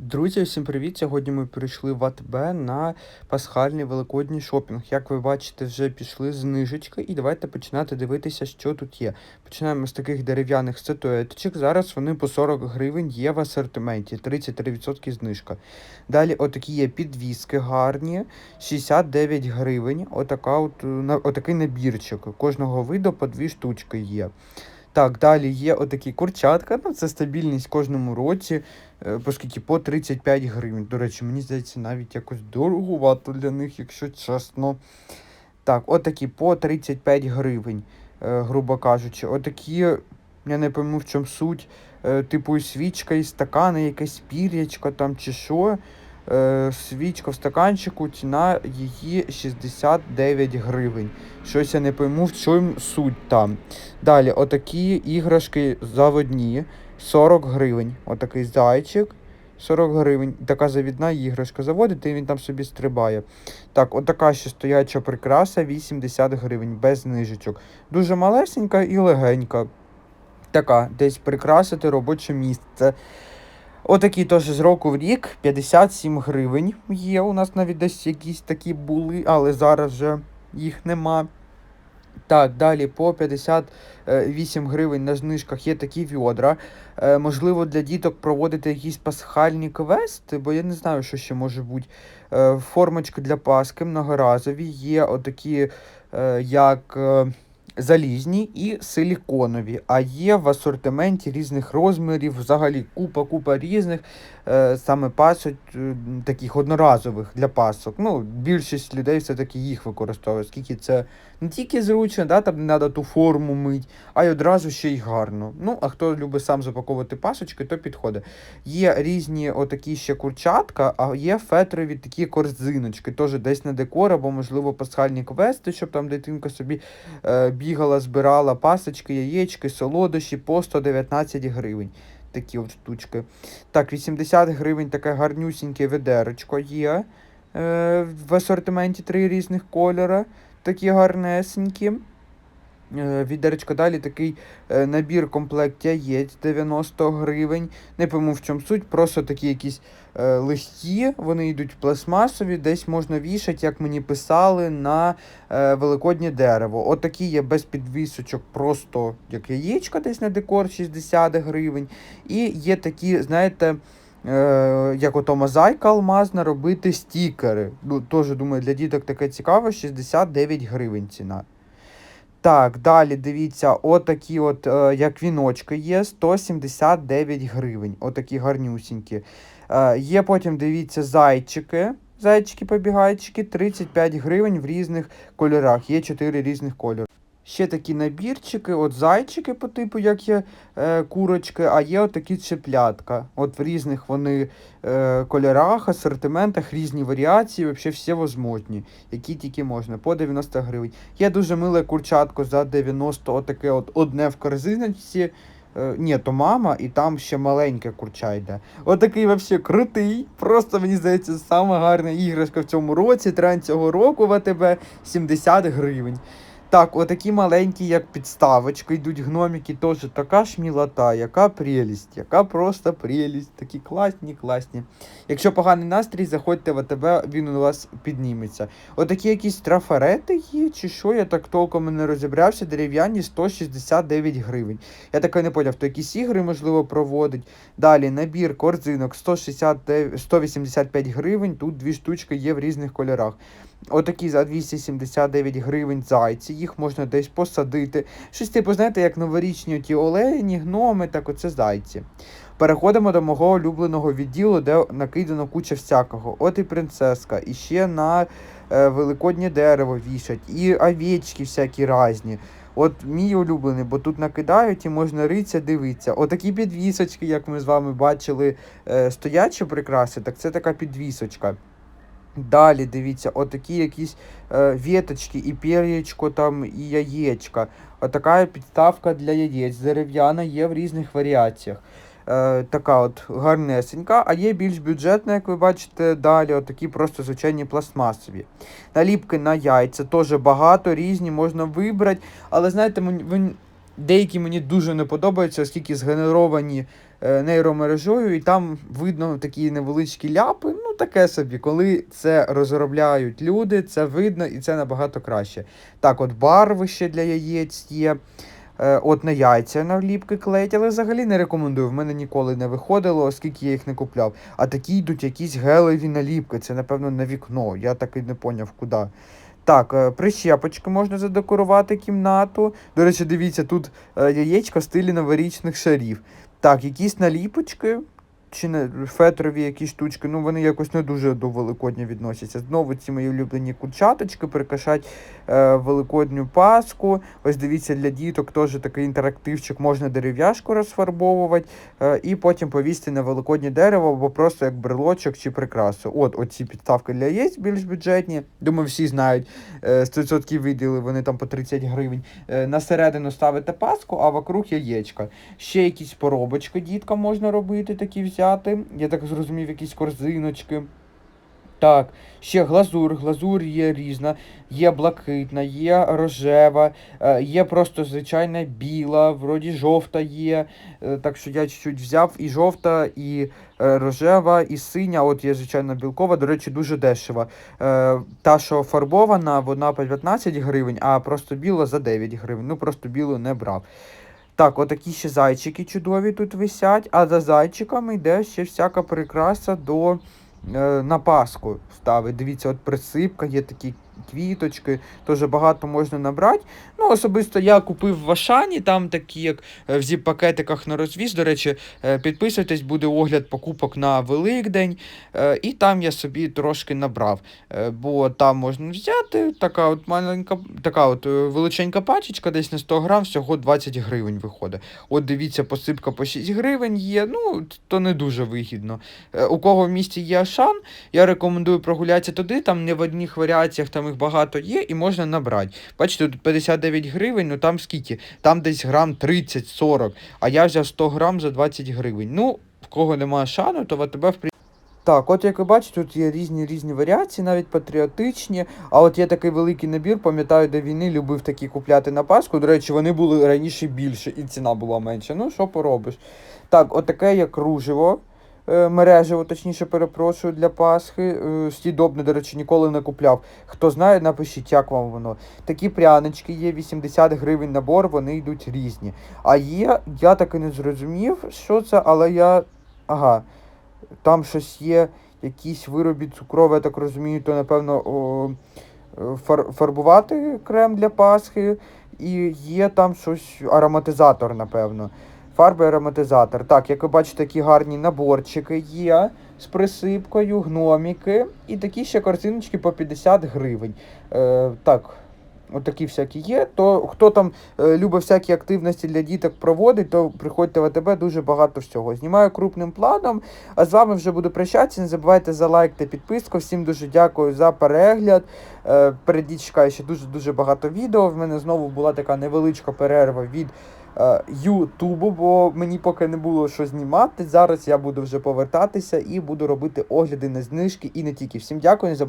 Друзі, всім привіт! Сьогодні ми прийшли в АТБ на пасхальний великодній шопінг. Як ви бачите, вже пішли знижечки, і давайте починати дивитися, що тут є. Починаємо з таких дерев'яних статуеточок. Зараз вони по 40 гривень є в асортименті, 33% знижка. Далі отакі є підвіски гарні, 69 гривень. Отака от, е, отакий набірчик. Кожного виду по дві штучки є. Так, далі є отакі курчатка, ну це стабільність в кожному році, е, оскільки по 35 гривень. До речі, мені здається, навіть якось дороговато для них, якщо чесно. Так, отакі по 35 гривень, е, грубо кажучи. Отакі, я не пойму в чому суть. е, Типу свічка і стакани, якесь пір'ячко там чи що. Свічка в стаканчику, ціна її 69 гривень. Щось я не пойму, в чому суть там. Далі, отакі іграшки заводні, 40 гривень. Отакий зайчик, 40 гривень. Така завідна іграшка заводите, і він там собі стрибає. Так, отака ще стояча прикраса, 80 гривень, без знижечок. Дуже малесенька і легенька. Така, десь прикрасити робоче місце. Отакі теж з року в рік, 57 гривень є. У нас навіть десь якісь такі були, але зараз вже їх нема. Так, далі по 58 гривень на знижках є такі відра. Е, можливо, для діток проводити якісь пасхальні квести, бо я не знаю, що ще може бути. Е, формочки для паски многоразові, є отакі, е, як залізні і силіконові, а є в асортименті різних розмірів, взагалі купа-купа різних, саме пасок е, таких одноразових для пасок. Ну, більшість людей все-таки їх використовує, оскільки це не тільки зручно, да, там не треба ту форму мить, а й одразу ще й гарно. Ну, а хто любить сам запаковувати пасочки, то підходить. Є різні отакі ще курчатка, а є фетрові такі корзиночки, теж десь на декор, або, можливо, пасхальні квести, щоб там дитинка собі е, бігала, збирала пасочки, яєчки, солодощі по 119 гривень. Такі от штучки. Так, 80 гривень таке гарнюсіньке ведерочко є. Е, в асортименті три різних кольора. Такі гарнесенькі. Е, далі такий е, набір комплект яєць 90 гривень. Не пойму в чому суть, просто такі якісь е, легкі, вони йдуть пластмасові, десь можна вішати, як мені писали, на великоднє дерево. От є без підвісочок, просто як яєчко десь на декор 60 гривень. І є такі, знаєте. Як ото мозаїка алмазна, робити стікери. Ну, теж думаю, для діток таке цікаве, 69 гривень ціна. Так, далі дивіться, отакі от, е, як віночки є, 179 гривень. Отакі гарнюсінькі. Е, є потім, дивіться, зайчики. Зайчики-побігайчики, 35 гривень в різних кольорах. Є 4 різних кольори. Ще такі набірчики, от зайчики по типу, як є е, курочки, а є от такі чеплятка. От в різних вони е, кольорах, асортиментах, різні варіації, взагалі всі возможні, які тільки можна, по 90 гривень. Є дуже миле курчатко за 90, отаке от одне в корзиночці. Е, ні, то мама, і там ще маленьке курча йде. Отакий взагалі крутий. Просто мені здається, сама гарна іграшка в цьому році, тренд цього року в АТБ 70 гривень. Так, отакі маленькі, як підставочка, йдуть гномики, теж така ж мілота, яка прелість, яка просто прелість. Такі класні, класні. Якщо поганий настрій, заходьте в АТБ, він у вас підніметься. Отакі якісь трафарети є, чи що, я так толком не розібрався, дерев'яні 169 гривень. Я так і не поняв, то якісь ігри, можливо, проводить. Далі набір корзинок 169, 185 гривень, тут дві штучки є в різних кольорах. Отакі за 279 гривень зайці, їх можна десь посадити. Щось типу, знаєте, як новорічні ті олені, гноми, так оце зайці. Переходимо до мого улюбленого відділу, де накидано куча всякого. От і принцеска, і ще на е, великоднє дерево вішать, і овечки всякі різні. От мій улюблений, бо тут накидають і можна ритися, дивитися. Отакі підвісочки, як ми з вами бачили, е, стоячі прикраси, так це така підвісочка. Далі дивіться, отакі якісь е, віточки, і пір'ячко там, і яєчка. Отака підставка для яєць. Дерев'яна є в різних варіаціях. Е, така от гарнесенька, а є більш бюджетна, як ви бачите, далі отакі просто звичайні пластмасові. Наліпки на яйця теж багато, різні, можна вибрати. Але знаєте, він- деякі мені дуже не подобаються, оскільки згенеровані е, нейромережою, і там видно такі невеличкі ляпи. Ну, таке собі. Коли це розробляють люди, це видно і це набагато краще. Так, от барви ще для яєць є. Е, От на яйця наліпки клеять, але взагалі не рекомендую. В мене ніколи не виходило, оскільки я їх не купляв. А такі йдуть якісь гелеві наліпки. Це, напевно, на вікно. Я так і не поняв, куди. Так, е, прищепочки можна задекорувати кімнату. До речі, дивіться, тут е, яєчко в стилі новорічних шарів. Так, якісь наліпочки. Чи не фетрові якісь штучки, ну вони якось не дуже до Великодня відносяться. Знову ці мої улюблені курчаточки прикрашать е, Великодню Пасху. Ось дивіться, для діток теж такий інтерактивчик, можна дерев'яшку розфарбовувати е, і потім повісти на великоднє дерево, або просто як брелочок чи прикрасу. От оці підставки для яєць більш бюджетні. Думаю, всі знають. Е, 100% виділи, вони там по 30 гривень. Е, на середину ставите паску, а вокруг яєчка. Ще якісь поробочки діткам можна робити, такі взяти. Я так зрозумів, якісь корзиночки. Так, ще глазур. Глазур є різна, є блакитна, є рожева, е, є просто звичайна біла, вроді жовта є. Е, Так що я чуть-чуть взяв і жовта, і е, рожева, і синя. От є звичайно білкова, до речі, дуже дешева. Та, що фарбована, вона по 15 гривень, а просто біла за 9 гривень. Ну просто білу не брав. Так, отакі ще зайчики чудові тут висять, а за зайчиками йде ще всяка прикраса до е, на Пасху ставить. Дивіться, от присипка, є такі квіточки, теж багато можна набрати. Ну, особисто я купив в Ашані, там такі, як е, в зіп-пакетиках на розвіз. До речі, е, підписуйтесь, буде огляд покупок на Великдень. Е, І там я собі трошки набрав. Бо там можна взяти така от маленька, така от величенька пачечка, десь на 100 грам, всього 20 гривень виходить. От дивіться, посипка по 6 гривень є, ну, то не дуже вигідно. У кого в місті є Ашан, я рекомендую прогулятися туди, там не в одних варіаціях, там їх багато є і можна набрати. Бачите, тут 59 гривень, ну там скільки? Там десь грам 30-40, а я взяв 100 грам за 20 гривень. Ну, в кого немає шану, то в АТБ в так, от як ви бачите, тут є різні різні варіації, навіть патріотичні. А от є такий великий набір, пам'ятаю, до війни любив такі купляти на Пасху. До речі, вони були раніше більше, і ціна була менша. Ну, що поробиш? Так, от таке є кружево. Е, Мережево, точніше, перепрошую, для Пасхи. Е, Стідобне, до речі, ніколи не купляв. Хто знає, напишіть, як вам воно. Такі прянички є, 80 гривень набор, вони йдуть різні. А є, я так і не зрозумів, що це, але я. Ага. Там щось є, якісь вироби цукрові, я так розумію, то напевно о, е, фар, фарбувати крем для Пасхи. І є там щось ароматизатор, напевно. Фарби ароматизатор. Так, як ви бачите, такі гарні наборчики є з присипкою, гноміки. І такі ще картиночки по 50 гривень. Е, так, от всякі є. То хто там е, любить всякі активності для діток проводить, то приходьте в АТБ дуже багато всього. Знімаю крупним планом. А з вами вже буду прощатися. Не забувайте за лайк та підписку. Всім дуже дякую за перегляд. Е, Передіть чекаю ще дуже дуже багато відео. В мене знову була така невеличка перерва від. Е, Ютубу, бо мені поки не було що знімати. Зараз я буду вже повертатися і буду робити огляди на знижки і не тільки. Всім дякую, не забувайте.